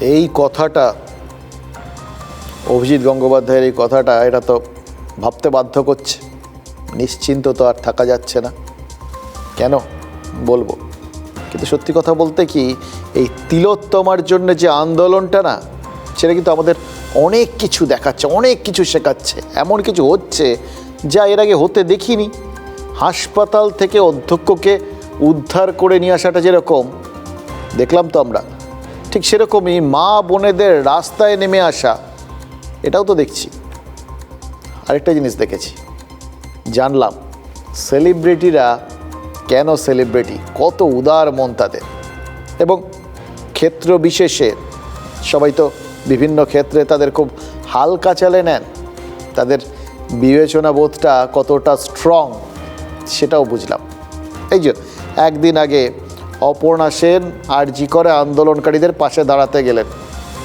এই কথাটা, অভিজিৎ গঙ্গোপাধ্যায়ের এই কথাটা, এটা তো ভাবতে বাধ্য করছে। নিশ্চিন্ত তো আর থাকা যাচ্ছে না। কেন? বলব। কিন্তু সত্যি কথা বলতে কি, এই তিলোত্তমার জন্য যে আন্দোলনটা না, সেটা কিন্তু আমাদের অনেক কিছু দেখাচ্ছে, অনেক কিছু শেখাচ্ছে। এমন কিছু হচ্ছে যা এর আগে হতে দেখিনি। হাসপাতাল থেকে অধ্যক্ষকে উদ্ধার করে নিয়ে আসাটা যেরকম, দেখলাম তো আমরা। ঠিক সেরকমই মা বোনেদের রাস্তায় নেমে আসা, এটাও তো দেখছি। আরেকটা জিনিস দেখেছি। জানলাম, সেলিব্রিটিরা কেন সেলিব্রিটি? কত উদার মন তাদের। এবং ক্ষেত্র বিশেষে সবাই তো বিভিন্ন ক্ষেত্রে তাদের খুব হালকা চালে নেন। তাদের বিবেচনা বোধটা কতটা স্ট্রং সেটাও বুঝলাম। এই যে, একদিন আগে অপর্ণা সেন আর জি করে আন্দোলনকারীদের পাশে দাঁড়াতে গেলেন।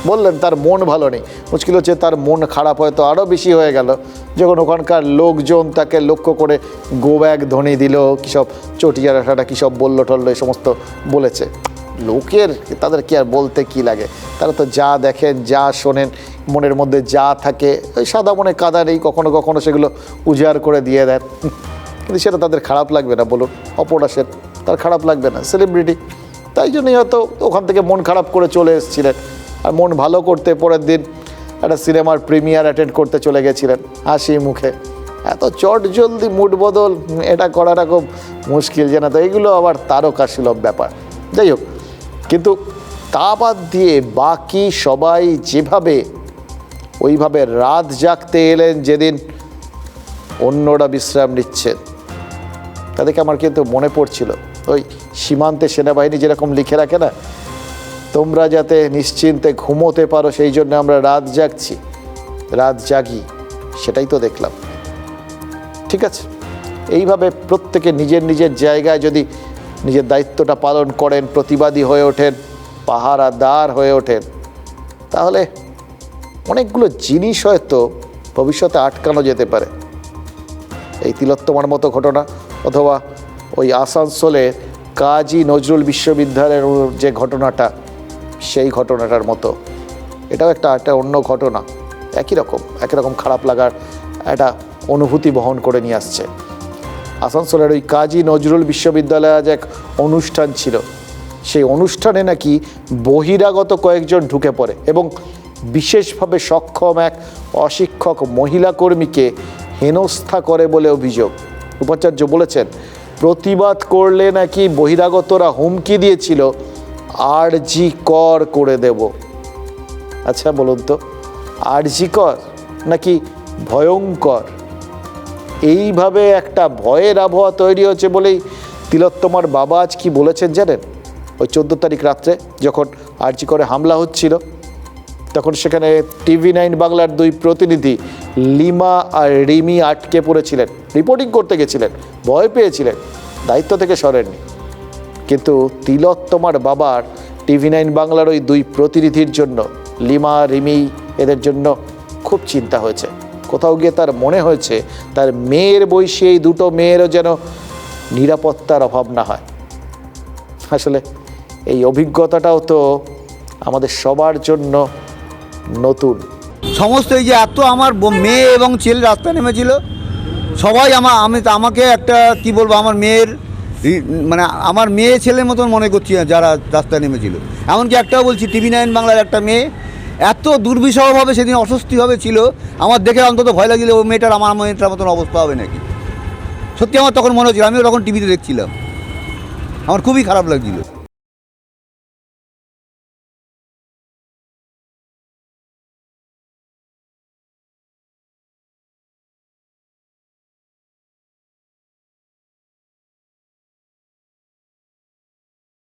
বললেন, তার মন ভালো নেই। মুশকিল হচ্ছে তার মন খারাপ হয়তো আরও বেশি হয়ে গেল। যখন ওখানকার লোকজন তাকে লক্ষ্য করে গো ব্যাগ ধ্বনি দিল, কী সব চটিয়ার আঠাটা, কী সব বলল টললো এই সমস্ত বলেছে। লোকের, তাদের কি আর বলতে কি লাগে? তারা তো যা দেখেন, যা শোনেন, মনের মধ্যে যা থাকে, ওই সাদা মনে কাদা নেই, কখনো কখনো সেগুলো উজাড় করে দিয়ে দেন। কিন্তু সেটা তাদের খারাপ লাগবে না, বলুন অপরাসের তার খারাপ লাগবে না সেলিব্রিটি তাই জন্যই হয়তো ওখান থেকে মন খারাপ করে চলে এসেছিলেন আর মন ভালো করতে পরের দিন একটা সিনেমার প্রিমিয়ার অ্যাটেন্ড করতে চলে গেছিলেন হাসি মুখে। এত চট জলদি মুড বদল, এটা করাটা খুব মুশকিল যে না তো, এগুলো আবার তারকা সুলভ ব্যাপার। যাই হোক, কিন্তু তা বাদ দিয়ে বাকি সবাই যেভাবে, ওইভাবে রাত জাগতে এলেন যেদিন অন্যরা বিশ্রাম নিচ্ছেন, তাদেরকে আমার কিন্তু মনে পড়ছিল। ওই সীমান্তে সেনাবাহিনী যেরকম লিখে রাখে না, তোমরা যাতে নিশ্চিন্তে ঘুমোতে পারো, সেই জন্য আমরা রাত জাগছি। রাত জাগি, সেটাই তো দেখলাম। ঠিক আছে? এইভাবে প্রত্যেকে নিজের নিজের জায়গায় যদি নিজের দায়িত্বটা পালন করেন, প্রতিবাদী হয়ে ওঠেন, পাহারাদার হয়ে ওঠেন, তাহলে অনেকগুলো জিনিস হয়তো ভবিষ্যতে আটকানো যেতে পারে। এই তিলোত্তমার মতো ঘটনা, অথবা ওই আসানসোলে কাজী নজরুল বিশ্ববিদ্যালয়ের যে ঘটনাটা, সেই ঘটনাটার মতো। এটাও একটা একটা অন্য ঘটনা। একই রকম একই রকম খারাপ লাগার একটা অনুভূতি বহন করে নিয়ে আসছে। আসানসোলের ওই কাজী নজরুল বিশ্ববিদ্যালয়ে আজ এক অনুষ্ঠান ছিল। সেই অনুষ্ঠানে নাকি বহিরাগত কয়েকজন ঢুকে পড়ে এবং বিশেষভাবে সক্ষম এক অশিক্ষক মহিলা কর্মীকে হেনস্থা করে বলে অভিযোগ। উপাচার্য বলেছেন প্রতিবাদ করলে নাকি বহিরাগতরা হুমকি দিয়েছিল, আর জি কর করে দেব। আচ্ছা বলুন তো, আর জি কর নাকি ভয়ঙ্কর? এইভাবে একটা ভয়ের আবহাওয়া তৈরি হচ্ছে বলেই তিলোত্তমার বাবা আজ কি বলেছেন জানেন? ওই চোদ্দ তারিখ রাত্রে যখন আরজি করে হামলা হচ্ছিল তখন সেখানে টিভি নাইন বাংলার দুই প্রতিনিধি লিমা আর রিমি আটকে পড়েছিলেন রিপোর্টিং করতে গেছিলেন, ভয় পেয়েছিলেন, দায়িত্ব থেকে সরেননি। কিন্তু তিলোত্তমার বাবার টিভি নাইন বাংলার ওই দুই প্রতিনিধির জন্য, লিমা, রিমি, এদের জন্য খুব চিন্তা হয়েছে। কোথাও গিয়ে তার মনে হয়েছে, তার মেয়ের বয়সী এই দুটো মেয়েরও যেন নিরাপত্তার অভাব না হয়। আসলে এই অভিজ্ঞতাটাও তো আমাদের সবার জন্য নতুন। সমস্ত এই যে এত আমার মেয়ে এবং ছেলে রাস্তায় নেমেছিল, সবাই আমার আমি আমাকে একটা, কি বলব, আমার মেয়ের মানে আমার মেয়ে ছেলের মতন মনে করছি না যারা রাস্তায় নেমেছিল। এমনকি একটাও বলছি, টিভি নাইন বাংলার একটা মেয়ে এত দুর্বিষহভাবে সেদিন অস্বস্তিভাবে ছিল, আমার দেখে অন্তত ভয় লাগছিল, ও মেয়েটার আমার মেয়েটার মতন অবস্থা হবে নাকি? সত্যি আমার তখন মনে হচ্ছিল, আমিও তখন টিভিতে দেখছিলাম। আমার খুবই খারাপ লাগছিল।